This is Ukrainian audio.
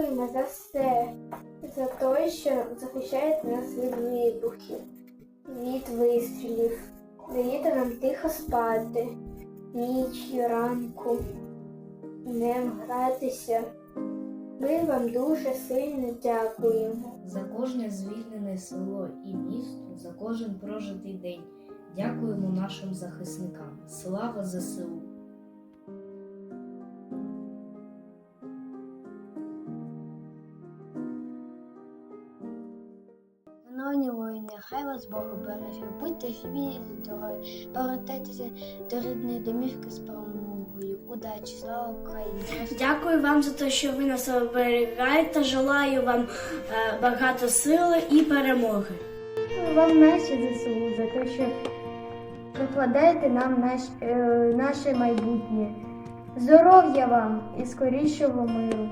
за все, за те, що захищаєте нас від вибухів, від вистрілів, даєте нам тихо спати, нічю, ранку, днем гратися. Ми вам дуже сильно дякуємо. За кожне звільнене село і місто, за кожен прожитий день. Дякуємо нашим захисникам. Слава ЗСУ! Шановні воїни, хай вас Бог береже, будьте живі і здорові, повертайтеся до рідної домівки з перемогою. Удачі, слава Україні! Дякую вам за те, що ви нас оберігаєте. Желаю вам е, багато сили і перемоги. Вам наші ЗСУ за те, що прикладаєте нам наш, е, наше майбутнє. Здоров'я вам і скорішого миру.